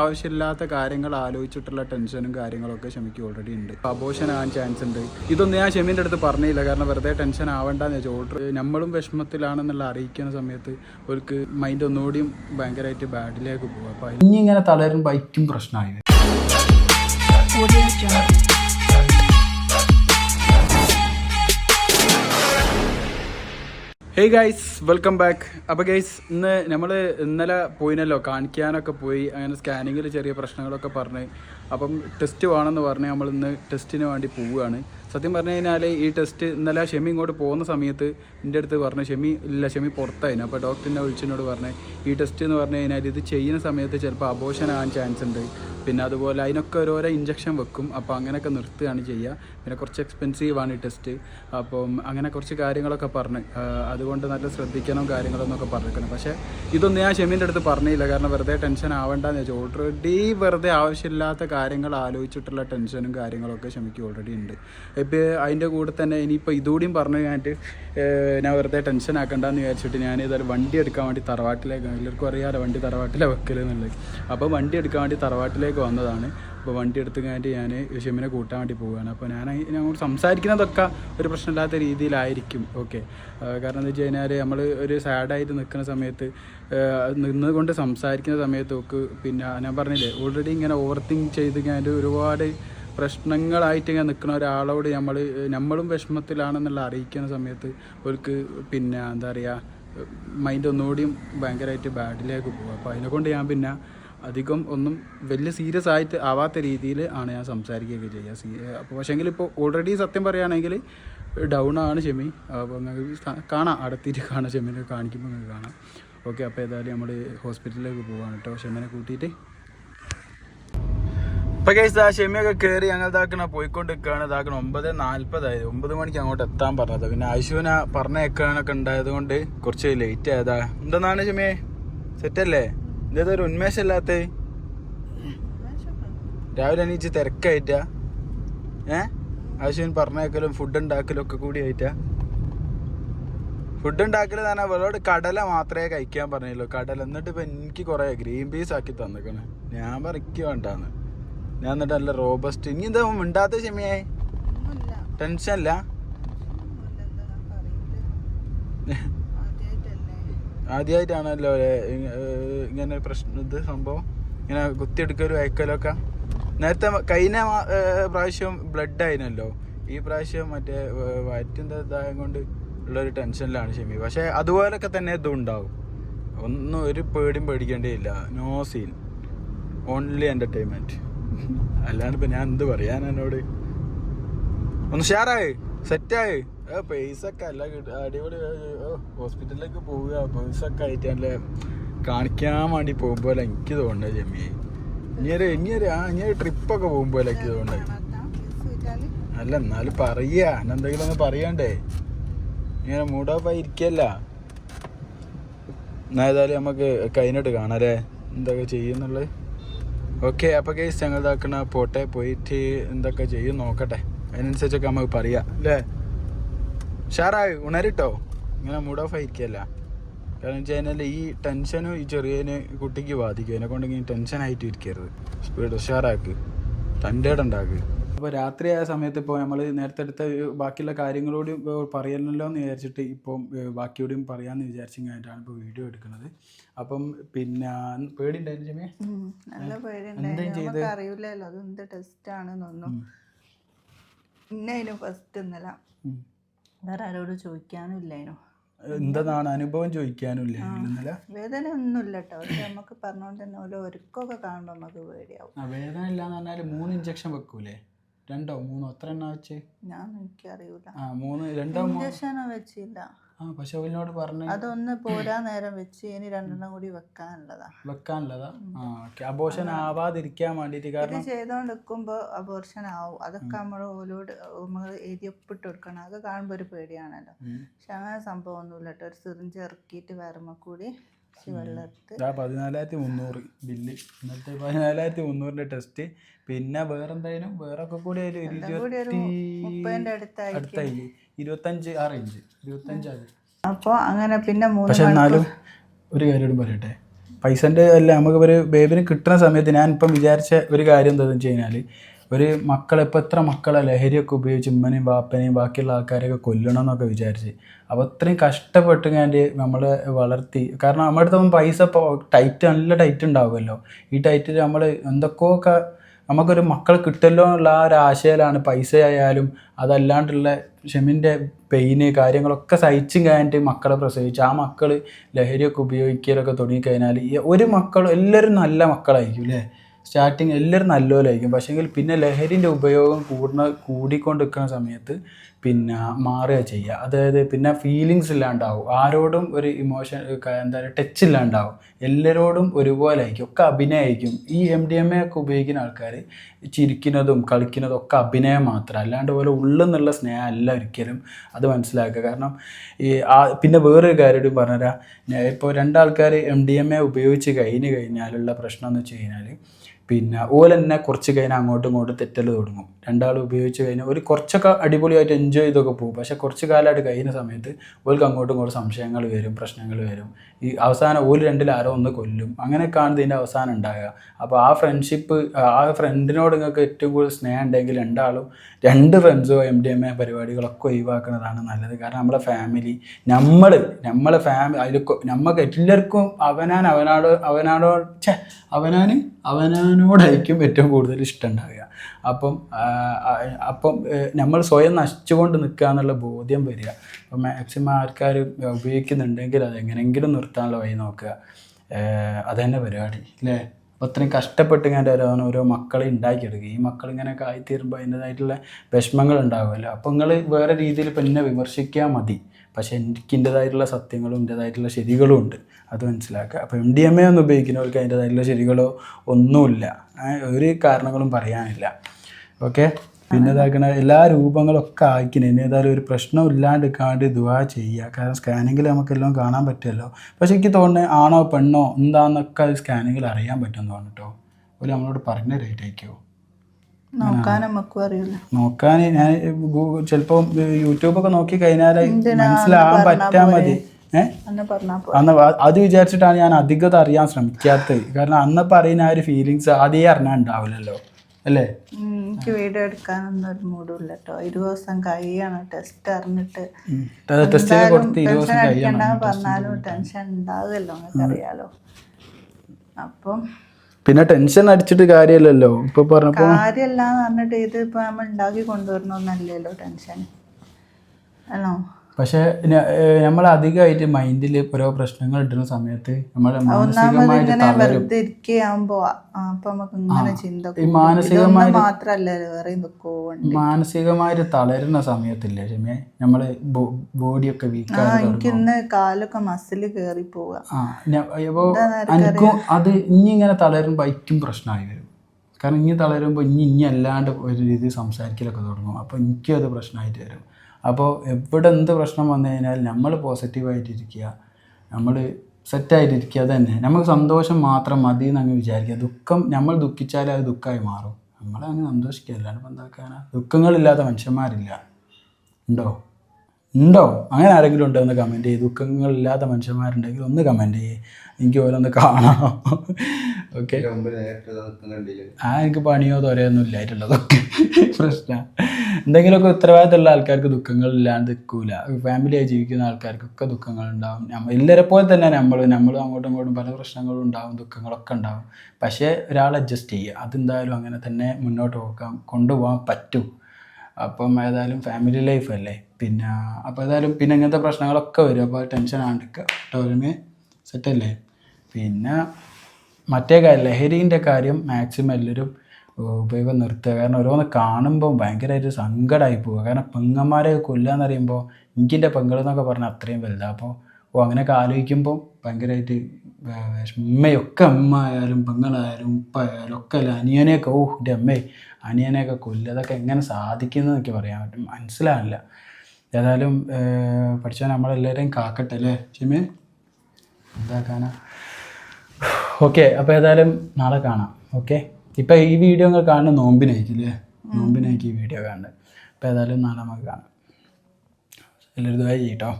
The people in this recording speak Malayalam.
ആവശ്യമില്ലാത്ത കാര്യങ്ങൾ ആലോചിച്ചിട്ടുള്ള ടെൻഷനും കാര്യങ്ങളൊക്കെ ഷമിക്ക് ഓൾറെഡി ഉണ്ട്. അബോഷൻ ആവാൻ ചാൻസ് ഉണ്ട്. ഇതൊന്നും ഞാൻ ഷെമിന്റെ അടുത്ത് പറഞ്ഞില്ല. കാരണം വെറുതെ ടെൻഷൻ ആവണ്ടെന്ന് വെച്ചാൽ ഓൾറെഡി നമ്മളും വിഷമത്തിലാണെന്നുള്ള അറിയിക്കുന്ന സമയത്ത് അവർക്ക് മൈൻഡ് ഒന്നുകൂടിയും ഭയങ്കരമായിട്ട് ബാഡിലേക്ക് പോകും അപ്പം ഇനി ഇങ്ങനെ തളരും ബൈക്കും പ്രശ്നമായി ഹേയ് ഗൈസ് വെൽക്കം ബാക്ക് അപ്പോൾ ഗൈസ് ഇന്ന് നമ്മൾ ഇന്നലെ പോയിനല്ലോ കാണിക്കാനൊക്കെ പോയി അങ്ങനെ സ്കാനിങ്ങിൽ ചെറിയ പ്രശ്നങ്ങളൊക്കെ പറഞ്ഞ്. അപ്പം ടെസ്റ്റ് വേണമെന്ന് പറഞ്ഞ് നമ്മൾ ഇന്ന് ടെസ്റ്റിന് വേണ്ടി പോവുകയാണ്. സത്യം പറഞ്ഞു കഴിഞ്ഞാൽ ഈ ടെസ്റ്റ് ഇന്നലെ ഷെമി ഇങ്ങോട്ട് പോകുന്ന സമയത്ത് എന്റെ അടുത്ത് പറഞ്ഞു ഷെമി ഇല്ല ഷെമി പുറത്തായിരുന്നു അപ്പോൾ ഡോക്ടറിനെ വിളിച്ചതിനോട് പറഞ്ഞു ഈ ടെസ്റ്റ് എന്ന് പറഞ്ഞു കഴിഞ്ഞാൽ ഇത് ചെയ്യുന്ന സമയത്ത് ചിലപ്പോൾ അബോഷൻ ആകാൻ ചാൻസ് ഉണ്ട്. പിന്നെ അതുപോലെ അതിനൊക്കെ ഓരോരോ ഇഞ്ചക്ഷൻ വെക്കും. അപ്പോൾ അങ്ങനെയൊക്കെ നിർത്തുകയാണ് ചെയ്യുക പിന്നെ കുറച്ച് എക്സ്പെൻസീവ് ആണ് ഈ ടെസ്റ്റ് അപ്പം അങ്ങനെ കുറച്ച് കാര്യങ്ങളൊക്കെ പറഞ്ഞ് അതുകൊണ്ട് നല്ല ശ്രദ്ധിക്കണം കാര്യങ്ങളെന്നൊക്കെ പറഞ്ഞിരിക്കണം പക്ഷേ ഇതൊന്നും ഞാൻ ഷെമീന്റെ അടുത്ത് പറഞ്ഞില്ല. കാരണം വെറുതെ ടെൻഷൻ ആവേണ്ടെന്ന് വെച്ചാൽ ഓൾറെഡി വെറുതെ ആവശ്യമില്ലാത്ത കാര്യങ്ങൾ ആലോചിച്ചിട്ടുള്ള ടെൻഷനും കാര്യങ്ങളൊക്കെ ഷെമിക്ക് ഓൾറെഡി ഉണ്ട്. ഇപ്പോൾ അതിന്റെ കൂടെ തന്നെ ഇനിയിപ്പോൾ ഇതുകൂടിയും പറഞ്ഞു കഴിഞ്ഞിട്ട് ഞാൻ വെറുതെ ടെൻഷൻ ആക്കണ്ടെന്ന് വിചാരിച്ചിട്ട് ഞാൻ ഏതായാലും വണ്ടി എടുക്കാൻ വേണ്ടി തറവാട്ടിലേക്ക് എല്ലാവർക്കും അറിയാമല്ലോ വണ്ടി തറവാട്ടിലെ വെക്കൽ എന്നുള്ളത്. അപ്പോൾ വണ്ടി എടുക്കാൻ വേണ്ടി തറവാട്ടിലേക്ക് വന്നതാണ്. അപ്പോൾ വണ്ടി എടുത്ത് കഴിഞ്ഞിട്ട് ഞാൻ ഷെമിനെ കൂട്ടാൻ വേണ്ടി പോവുകയാണ്. അപ്പോൾ ഞാൻ ഞങ്ങൾ സംസാരിക്കുന്നതൊക്കെ ഒരു പ്രശ്നമില്ലാത്ത രീതിയിലായിരിക്കും. ഓക്കെ. കാരണം എന്താ വെച്ച് കഴിഞ്ഞാൽ നമ്മൾ ഒരു സാഡായിട്ട് നിൽക്കുന്ന സമയത്ത് നിന്നുകൊണ്ട് സംസാരിക്കുന്ന സമയത്ത് ഒക്കെ പിന്നെ ഞാൻ പറഞ്ഞില്ലേ ഓൾറെഡി ഇങ്ങനെ ഓവർ തിങ്ക് ചെയ്ത് കഴിഞ്ഞാൽ ഒരുപാട് പ്രശ്നങ്ങളായിട്ട് ഇങ്ങനെ നിൽക്കുന്ന ഒരാളോട് നമ്മൾ നമ്മളും വിഷമത്തിലാണെന്നുള്ള അറിയിക്കുന്ന സമയത്ത് അവർക്ക് പിന്നെ എന്താ പറയുക മൈൻഡ് ഒന്നുകൂടിയും ഭയങ്കരമായിട്ട് ബാഡിലേക്ക് പോകും. അപ്പോൾ അതിനെക്കൊണ്ട് ഞാൻ പിന്നെ അധികം ഒന്നും വലിയ സീരിയസ് ആയിട്ട് ആവാത്ത രീതിയിൽ ആണ് ഞാൻ സംസാരിക്കുകയൊക്കെ ചെയ്യുക. സീ അപ്പോൾ പക്ഷേങ്കിൽ ഇപ്പോൾ ഓൾറെഡി സത്യം പറയുകയാണെങ്കിൽ ഡൗൺ ആണ് ഷെമി. അപ്പോൾ നിങ്ങൾക്ക് കാണാം. അടുത്തിട്ട് കാണാം. ഷെമിനെ കാണിക്കുമ്പോൾ നിങ്ങൾക്ക് കാണാം. ഓക്കെ അപ്പോൾ ഏതായാലും നമ്മൾ ഹോസ്പിറ്റലിലേക്ക് പോവാണ് കേട്ടോ ഷെമിനെ കൂട്ടിയിട്ട്. അപ്പോൾ കേസ് ആ ഷെമിയൊക്കെ കയറി ഞങ്ങൾ ഇതാക്കണ പോയിക്കൊണ്ട് നിൽക്കുകയാണ് ഇതാക്കണ ഒമ്പത് നാൽപ്പതായത് ഒമ്പത് മണിക്ക് അങ്ങോട്ട് എത്താൻ പറഞ്ഞത്. പിന്നെ ഐശുവിനെ പറഞ്ഞേക്കാനൊക്കെ ഉണ്ടായത് കൊണ്ട് കുറച്ച് ലേറ്റ് ആയതാ. എന്തെന്നാണ് ഷെമിയെ? സെറ്റല്ലേ ഇതേതോ ഒരു ഉന്മേഷമില്ലാത്ത രാവിലെ എണീച്ച് തിരക്കായിട്ടാ. ഏ? ആവശ്യം പറഞ്ഞേക്കലും ഫുഡ് ഉണ്ടാക്കലും ഒക്കെ കൂടി ആയിട്ടാ. ഫുഡ് ഉണ്ടാക്കൽ തന്നെ അവളോട് കടല മാത്രമേ കഴിക്കാൻ പറഞ്ഞുള്ളൂ കടല എന്നിട്ട് ഇപ്പൊ എനിക്ക് കുറെ ഗ്രീൻ പീസ് ആക്കി തന്നിക്കണേ. ഞാൻ പറിക്ക് വേണ്ടാന്ന്. ഞാൻ എന്നിട്ട് നല്ല റോബസ്റ്റ് ഇനി എന്താ മിണ്ടാത്ത ക്ഷമയായി ടെൻഷൻ ആദ്യമായിട്ടാണല്ലോ ഇങ്ങനെ പ്രശ്നം ഇത് സംഭവം. ഇങ്ങനെ ഒരു ഒക്കെ നേരത്തെ കഴിഞ്ഞ പ്രാവശ്യം ബ്ലഡ് ആയിരുന്നല്ലോ ഈ പ്രാവശ്യം മറ്റേ വയറ്റിന്റെ ഇതായത് കൊണ്ട് ഉള്ളൊരു ടെൻഷനിലാണ് ഷെമി. പക്ഷേ അതുപോലൊക്കെ തന്നെ ഇതും ഉണ്ടാവും. ഒന്നും ഒരു പേടിയും പേടിക്കേണ്ടിയില്ല. നോ സീൻ ഓൺലി എന്റർടൈൻമെന്റ് അല്ലാണ്ട് ഇപ്പം ഞാൻ എന്ത് പറയാൻ എന്നോട്? ഒന്ന് ഷെയറായി സെറ്റായി പൈസ ഒക്കെ അല്ല അടിപൊളി ഹോസ്പിറ്റലിലേക്ക് പോവുക. പൈസ ഒക്കെ ആയിട്ട് നല്ല കാണിക്കാൻ വേണ്ടി പോകുമ്പോൾ എനിക്ക് തോന്നുന്നത് ജമ്മി. ഇനിയൊരു ഇനിയൊരു ആ ഇനിയൊരു ട്രിപ്പൊക്കെ പോകുമ്പോൾ എനിക്ക് തോന്നുന്നത് അല്ല എന്നാലും പറയാ. എന്തെങ്കിലും ഒന്ന് പറയണ്ടേ? ഇങ്ങനെ മൂഡ് ഓഫ് ആയി ഇരിക്കല്ല. എന്നാ ഏതായാലും നമുക്ക് കഴിഞ്ഞിട്ട് കാണാം അല്ലേ? എന്തൊക്കെ ചെയ്യുന്നുള്ളത്? ഓക്കെ അപ്പോൾ കേസ് ഞങ്ങൾ ഇതാക്കണ പോട്ടെ പോയിട്ട് എന്തൊക്കെ ചെയ്യും നോക്കട്ടെ. അതിനനുസരിച്ചൊക്കെ നമുക്ക് പറയാം അല്ലേ? ഷാറായി ഉണരിട്ടോ? ഇങ്ങനെ മൂഡ് ഓഫ് ആയിരിക്കല്ല? കാരണം വെച്ച് കഴിഞ്ഞാൽ ഈ ടെൻഷനും ഈ ചെറിയതിന് കുട്ടിക്ക് ബാധിക്കും. അതിനെ കൊണ്ട് ഇങ്ങനെ ടെൻഷൻ ആയിട്ട് ഇരിക്കരുത്. സ്പീഡ് ഉഷാറാക്ക്. തന്റെ ഉണ്ടാക്ക് അപ്പോൾ രാത്രി ആയ സമയത്ത് ഇപ്പോൾ നമ്മൾ നേരത്തെ എടുത്ത ബാക്കിയുള്ള കാര്യങ്ങളോടും പറയണല്ലോ എന്ന് വിചാരിച്ചിട്ട് ഇപ്പം ബാക്കിയോടും പറയാമെന്ന് കഴിഞ്ഞിട്ടാണ് ഇപ്പോൾ വീഡിയോ എടുക്കുന്നത് അപ്പം പിന്നെ പേടി ഉണ്ടായിരുന്നു അറിയില്ലല്ലോ. അതെന്ത് ടെസ്റ്റ് ആണെന്നൊന്നും. ഇന്നതിന് ഫസ്റ്റ് ഇന്നലെ. വേറെ ആരോട് ചോദിക്കാനും എന്തെന്നാണ് അനുഭവം ചോദിക്കാനില്ല ഇന്നലെ വേദന ഒന്നുമില്ല കേട്ടോ പക്ഷെ നമുക്ക് പറഞ്ഞോണ്ട് തന്നെ ഓരോ ഒരുക്കൊക്കെ കാണുമ്പോൾ നമുക്ക് പേടിയാവും. വേദന ഇല്ലാന്ന് പറഞ്ഞാൽ മൂന്ന് ഇഞ്ചക്ഷൻ വെക്കൂലേ? രണ്ടോ മൂന്നോ? എത്ര എണ്ണ വെച്ച്? ഞാൻ എനിക്കറിയില്ല ആ മൂന്ന് രണ്ടോ ഇഞ്ചക്ഷനോ വെച്ചില്ല. ആ പശുവിനോട് പറഞ്ഞു അതൊന്ന് പോരാ നേരം വെച്ച് ഇനി രണ്ടെണ്ണം കൂടി വെക്കാനുള്ളതാ. വെക്കാനുള്ളതാ? ആ ഓക്കെ. അബോഷൻ ആവാതിരിക്കാൻ വേണ്ടിയിട്ട് ചെയ്തോണ്ടിരിക്കുമ്പോ കാരണം ചെയ്തോണ്ട് നിൽക്കുമ്പോൾ അബോർഷൻ ആവും. അതൊക്കെ നമ്മൾ ഓലോട് നമ്മൾ എഴുതി ഒപ്പിട്ട് കൊടുക്കണം. അതൊക്കെ കാണുമ്പോൾ ഒരു പേടിയാണല്ലോ. പക്ഷെ അങ്ങനെ സംഭവം ഒന്നുമില്ല കേട്ടോ. ഒരു സിറിഞ്ച് ഇറക്കിയിട്ട് വരമ്പ കൂടി പതിനാലായിരത്തി മുന്നൂറ് ബില്ല്. ഇന്നത്തെ പതിനാലായിരത്തി മുന്നൂറിന്റെ ടെസ്റ്റ്. പിന്നെ വേറെ എന്തായാലും വേറെ ഒക്കെ കൂടി ഒരു അടുത്തായി. ഇരുപത്തഞ്ച് ആ റേഞ്ച് ഇരുപത്തഞ്ചായി അപ്പോൾ അങ്ങനെ പിന്നെ പക്ഷെ എന്നാലും ഒരു കാര്യം പറയട്ടെ. പൈസന്റെ അല്ല നമുക്ക് ഒരു ബേബിന് കിട്ടുന്ന സമയത്ത് ഞാൻ ഇപ്പം വിചാരിച്ച ഒരു കാര്യം എന്താണെന്ന് വെച്ച് കഴിഞ്ഞാൽ ഒരു മക്കളെ ഇപ്പോൾ എത്ര മക്കളെ ലഹരിയൊക്കെ ഉപയോഗിച്ച് ഉമ്മനെയും ബാപ്പനെയും ബാക്കിയുള്ള ആൾക്കാരെയൊക്കെ കൊല്ലണം എന്നൊക്കെ വിചാരിച്ച്. അപ്പോൾ അത്രയും കഷ്ടപ്പെട്ട് ഞാൻ നമ്മൾ വളർത്തി. കാരണം നമ്മുടെ അടുത്ത് പൈസ ഇപ്പോൾ ടൈറ്റ് നല്ല ടൈറ്റ് ഉണ്ടാവുമല്ലോ. ഈ ടൈറ്റിൽ നമ്മൾ എന്തൊക്കെയൊക്കെ നമുക്കൊരു മക്കൾ കിട്ടല്ലോ എന്നുള്ള ആ ഒരു ആശയിലാണ് പൈസ ആയാലും അതല്ലാണ്ടുള്ള ഷെമിന്റെ പെയിന് കാര്യങ്ങളൊക്കെ സഹിച്ചും കഴിഞ്ഞിട്ട് മക്കളെ പ്രസവിച്ച് ആ മക്കൾ ലഹരിയൊക്കെ ഉപയോഗിക്കലൊക്കെ തുടങ്ങിക്കഴിഞ്ഞാൽ ഒരു മക്കൾ എല്ലാവരും നല്ല മക്കളായിരിക്കും അല്ലേ സ്റ്റാർട്ടിങ് എല്ലാവരും നല്ലപോലായിരിക്കും. പക്ഷേങ്കിൽ പിന്നെ ലഹരിന്റെ ഉപയോഗം കൂടുന്ന കൂടിക്കൊണ്ട് നിൽക്കുന്ന സമയത്ത് പിന്നെ മാറുക ചെയ്യുക. അതായത് പിന്നെ ഫീലിങ്സ് ഇല്ലാണ്ടാവും. ആരോടും ഒരു ഇമോഷൻ എന്താ പറയുക ടച്ച് ഇല്ലാണ്ടാവും. എല്ലാവരോടും ഒരുപോലെ ആയിരിക്കും ഒക്കെ അഭിനയമായിരിക്കും ഈ എം ഡി എം എ ഒക്കെ ഉപയോഗിക്കുന്ന ആൾക്കാർ ചിരിക്കുന്നതും കളിക്കുന്നതും ഒക്കെ അഭിനയം മാത്രം. അല്ലാണ്ട് പോലെ ഉള്ളെന്നുള്ള സ്നേഹം അല്ല ഒരിക്കലും അത് മനസ്സിലാക്കുക. കാരണം ഈ പിന്നെ വേറൊരു കാര്യം പറഞ്ഞുതരാം. ഇപ്പോൾ രണ്ടാൾക്കാർ എം ഡി എം എ ഉപയോഗിച്ച് കഴിഞ്ഞ് കഴിഞ്ഞാലുള്ള പ്രശ്നം എന്ന് വെച്ച് കഴിഞ്ഞാൽ പിന്നെ ഓല തന്നെ കുറച്ച് കഴിഞ്ഞാൽ അങ്ങോട്ടും ഇങ്ങോട്ടും തെറ്റൽ തുടങ്ങും. രണ്ടാൾ ഉപയോഗിച്ച് കഴിഞ്ഞാൽ ഒരു കുറച്ചൊക്കെ അടിപൊളിയായിട്ട് എൻജോയ് ചെയ്തൊക്കെ പോകും. പക്ഷേ കുറച്ച് കാലമായിട്ട് കഴിയുന്ന സമയത്ത് ഓൽക്ക് അങ്ങോട്ടും ഇങ്ങോട്ടും സംശയങ്ങൾ വരും പ്രശ്നങ്ങൾ വരും. ഈ അവസാനം ഓൽ രണ്ടിൽ ആരോ ഒന്ന് കൊല്ലും. അങ്ങനെയൊക്കെയാണ് ഇതിന്റെ അവസാനം ഉണ്ടാകുക അപ്പോൾ ആ ഫ്രണ്ട്ഷിപ്പ് ആ ഫ്രണ്ടിനോട് നിങ്ങൾക്ക് ഏറ്റവും കൂടുതൽ സ്നേഹം ഉണ്ടെങ്കിൽ രണ്ടാളും രണ്ട് ഫ്രണ്ട്സോ എം ഡി എം എ പരിപാടികളൊക്കെ ഒഴിവാക്കുന്നതാണ് നല്ലത്. കാരണം നമ്മളെ ഫാമിലി നമ്മൾ നമ്മളെ ഫാമിലി അതിൽ നമുക്ക് എല്ലാവർക്കും അവനാൻ അവനാട് അവനാടോ ഛേ അവനാന് അവനാനോടായിരിക്കും ഏറ്റവും കൂടുതൽ ഇഷ്ടം ഉണ്ടാവുക. അപ്പം അപ്പം നമ്മൾ സ്വയം നശിച്ചുകൊണ്ട് നിൽക്കുക എന്നുള്ള ബോധ്യം വരിക. അപ്പം മാക്സിമം ആൾക്കാർ ഉപയോഗിക്കുന്നുണ്ടെങ്കിൽ അത് എങ്ങനെയെങ്കിലും നിർത്താനുള്ള വഴി നോക്കുക. അതന്നെ പരിപാടി അല്ലേ? അപ്പോൾ അത്രയും കഷ്ടപ്പെട്ട് ഇങ്ങനെ ഓരോന്ന് ഓരോ മക്കളെ ഉണ്ടാക്കിയെടുക്കുക. ഈ മക്കൾ ഇങ്ങനെയൊക്കെ ആയിത്തീരുമ്പോൾ അതിന്റെതായിട്ടുള്ള വിഷമങ്ങൾ ഉണ്ടാവുമല്ലോ. അപ്പോൾ നിങ്ങൾ വേറെ രീതിയിൽ പിന്നെ വിമർശിക്കാൻ മതി. പക്ഷേ എനിക്ക് എന്റെതായിട്ടുള്ള സത്യങ്ങളും എന്റെതായിട്ടുള്ള ശരികളും ഉണ്ട്. അത് മനസ്സിലാക്കുക. അപ്പോൾ എം ഡി എം എ ഒന്നും ഉപയോഗിക്കുന്നവർക്ക് അതിന്റെതായിട്ടുള്ള ശരികളോ ഒന്നുമില്ല. ഒരു കാരണങ്ങളും പറയാനില്ല. ഓക്കെ? പിന്നെ ഇതാക്കണ എല്ലാ രൂപങ്ങളൊക്കെ ഇനി ഏതായാലും ഒരു പ്രശ്നം ഇല്ലാണ്ട് കാണ്ട് ദുവാ ചെയ്യുക. കാരണം സ്കാനിങ്ങിൽ നമുക്കെല്ലാം കാണാൻ പറ്റുമല്ലോ. പക്ഷേ എനിക്ക് തോന്നുന്നത് ആണോ പെണ്ണോ എന്താണെന്നൊക്കെ അത് സ്കാനിങ്ങിൽ അറിയാൻ പറ്റുമെന്ന് തോന്നുന്നു കേട്ടോ. ഒരു നമ്മളോട് പറഞ്ഞ റേറ്റ് ആയിക്കോ നോക്കാൻ നമുക്കും അറിയില്ല. നോക്കാൻ ഞാൻ ഗൂഗിൾ യൂട്യൂബ് ഒക്കെ നോക്കി കഴിഞ്ഞാൽ മനസ്സിലാവാൻ മനസ്സിലാകാൻ അത് മതി. അന്ന് അത് വിചാരിച്ചിട്ടാണ് ഞാൻ അധികം അറിയാൻ ശ്രമിക്കാത്തത്. കാരണം അന്ന് പറയുന്ന ആ ഒരു ഫീലിങ്സ് ആദ്യമേ അറിഞ്ഞാൽ ഉണ്ടാവില്ലല്ലോ. അല്ലേ? എനിക്ക് വീഡിയോ എടുക്കാനൊന്നും ഒരു മൂടില്ല കേട്ടോ ഇരുപത് ദിവസം കഴിയാണ്. ടെസ്റ്റ് അറിഞ്ഞിട്ട് ടെൻഷൻ അടിക്കണ്ട പറഞ്ഞാലും ടെൻഷൻ ഉണ്ടാകുമല്ലോ നിങ്ങൾക്ക് അറിയാലോ അപ്പം പിന്നെ ടെൻഷൻ അടിച്ചിട്ട് കാര്യമല്ലല്ലോ ഇപ്പൊ പറഞ്ഞപ്പോ കാര്യമല്ലെന്ന് പറഞ്ഞിട്ട് ഇത് ഇപ്പൊ നമ്മൾ ഉണ്ടാക്കി കൊണ്ടുവരണമെന്നല്ലല്ലോ ടെൻഷൻ ആണോ? പക്ഷെ നമ്മൾ അധികമായിട്ട് മൈൻഡിൽ ഓരോ പ്രശ്നങ്ങൾ ഇടുന്ന സമയത്ത് നമ്മൾ മാനസികമായിട്ട് ഇങ്ങനെ തളരും. വെറുതെ ഇരിക്കുകയാകുമ്പോ അപ്പൊ നമുക്ക് ഇങ്ങനെ ചിന്ത മാനസികമായി മാത്രല്ല മാനസികമായിട്ട് തളരുന്ന സമയത്തില്ലേ ക്ഷമേ നമ്മൾ ബോഡിയൊക്കെ ആ വീക്കായി എനിക്ക് ഇന്ന് കാലൊക്കെ മസിൽ കേറി പോവുക ആ അപ്പോൾ എനിക്കും അത് ഇനി ഇങ്ങനെ തളരുമ്പോ എനിക്കും പ്രശ്നമായി വരും. കാരണം ഇനി തളരുമ്പോൾ ഇനി ഇനി അല്ലാണ്ട് ഒരു രീതിയിൽ സംസാരിക്കലൊക്കെ തുടങ്ങും. അപ്പോൾ എനിക്കും അത് പ്രശ്നമായിട്ട് വരും. അപ്പോൾ എവിടെ എന്ത് പ്രശ്നം വന്നു കഴിഞ്ഞാൽ നമ്മൾ പോസിറ്റീവായിട്ടിരിക്കുക നമ്മൾ സെറ്റായിട്ടിരിക്കുക തന്നെ. നമുക്ക് സന്തോഷം മാത്രം മതി എന്ന് അങ്ങ് വിചാരിക്കുക. ദുഃഖം നമ്മൾ ദുഃഖിച്ചാൽ അത് ദുഃഖമായി മാറും. നമ്മളെ അങ്ങ് സന്തോഷിക്കുക. അല്ലാണ്ട് ഇപ്പം എന്താക്കാനാ? ദുഃഖങ്ങളില്ലാത്ത മനുഷ്യന്മാരില്ല. ഉണ്ടോ? ഉണ്ടോ? അങ്ങനെ ആരെങ്കിലും ഉണ്ടോ? എന്ന് കമന്റ് ചെയ്യും. ദുഃഖങ്ങളില്ലാത്ത മനുഷ്യന്മാരുണ്ടെങ്കിൽ ഒന്ന് കമന്റ് ചെയ്യേ. എനിക്ക് ഓരോന്ന് കാണാം. ഓക്കെ ആ എനിക്ക് പണിയോ തൊരയൊന്നും ഇല്ലായിട്ടുള്ളതൊക്കെ. പ്രശ്നം. എന്തെങ്കിലുമൊക്കെ ഉത്തരവാദിത്തമുള്ള ആൾക്കാർക്ക് ദുഃഖങ്ങളില്ലാണ്ട് നിൽക്കൂല. ഫാമിലിയായി ജീവിക്കുന്ന ആൾക്കാർക്കൊക്കെ ദുഃഖങ്ങൾ ഉണ്ടാവും എല്ലാവരെ പോലെ തന്നെ നമ്മൾ നമ്മൾ അങ്ങോട്ടും ഇങ്ങോട്ടും പല പ്രശ്നങ്ങളും ഉണ്ടാവും ദുഃഖങ്ങളൊക്കെ ഉണ്ടാവും. പക്ഷേ ഒരാൾ അഡ്ജസ്റ്റ് ചെയ്യുക. അതെന്തായാലും അങ്ങനെ തന്നെ മുന്നോട്ട് പോകാം കൊണ്ടുപോകാൻ പറ്റും. അപ്പം ഏതായാലും ഫാമിലി ലൈഫ് അല്ലേ? പിന്നെ അപ്പോൾ ഏതായാലും പിന്നെ ഇങ്ങനത്തെ പ്രശ്നങ്ങളൊക്കെ വരും. അപ്പോൾ ടെൻഷൻ ആണ്ടിക്കുക സെറ്റല്ലേ പിന്നെ മറ്റേ കാര്യം ലഹരീന്റെ കാര്യം മാക്സിമം എല്ലാവരും ഉപയോഗം നിർത്തുക. കാരണം ഓരോന്ന് കാണുമ്പോൾ ഭയങ്കരമായിട്ട് സങ്കടമായി പോവുക. കാരണം പെങ്ങന്മാരെ കൊല്ലാന്ന് പറയുമ്പോൾ എനിക്കിന്റെ പെങ്ങളെന്നൊക്കെ പറഞ്ഞാൽ അത്രയും വലുതാണ് അപ്പോൾ ഓ അങ്ങനെയൊക്കെ ആലോചിക്കുമ്പോൾ ഭയങ്കരമായിട്ട് ഉമ്മയൊക്കെ അമ്മ ആയാലും പെങ്ങളായാലും ഉപ്പ ആയാലും ഒക്കെ അല്ല? അനിയനെയൊക്കെ ഓ എന്റെ അമ്മേ അനിയനെയൊക്കെ കൊല്ലുക. അതൊക്കെ എങ്ങനെ സാധിക്കുന്നതെന്നൊക്കെ പറയാൻ പറ്റും. മനസ്സിലാവില്ല. ഏതായാലും പഠിച്ചാൽ നമ്മളെല്ലാവരെയും കാക്കട്ടെ അല്ലേ ചിമ്മി എന്താക്കാനാ ഓക്കെ അപ്പോൾ ഏതായാലും നാളെ കാണാം. ഓക്കെ? ഇപ്പം ഈ വീഡിയോ നിങ്ങൾ കാണുന്ന നോമ്പിനായിരിക്കില്ലേ? നോമ്പിനായിരിക്കും ഈ വീഡിയോ കാണുന്നത്. അപ്പോൾ ഏതായാലും നാളെ നമുക്ക് കാണാം. എല്ലാവരും ഇതുവായി ചെയ്യട്ടോ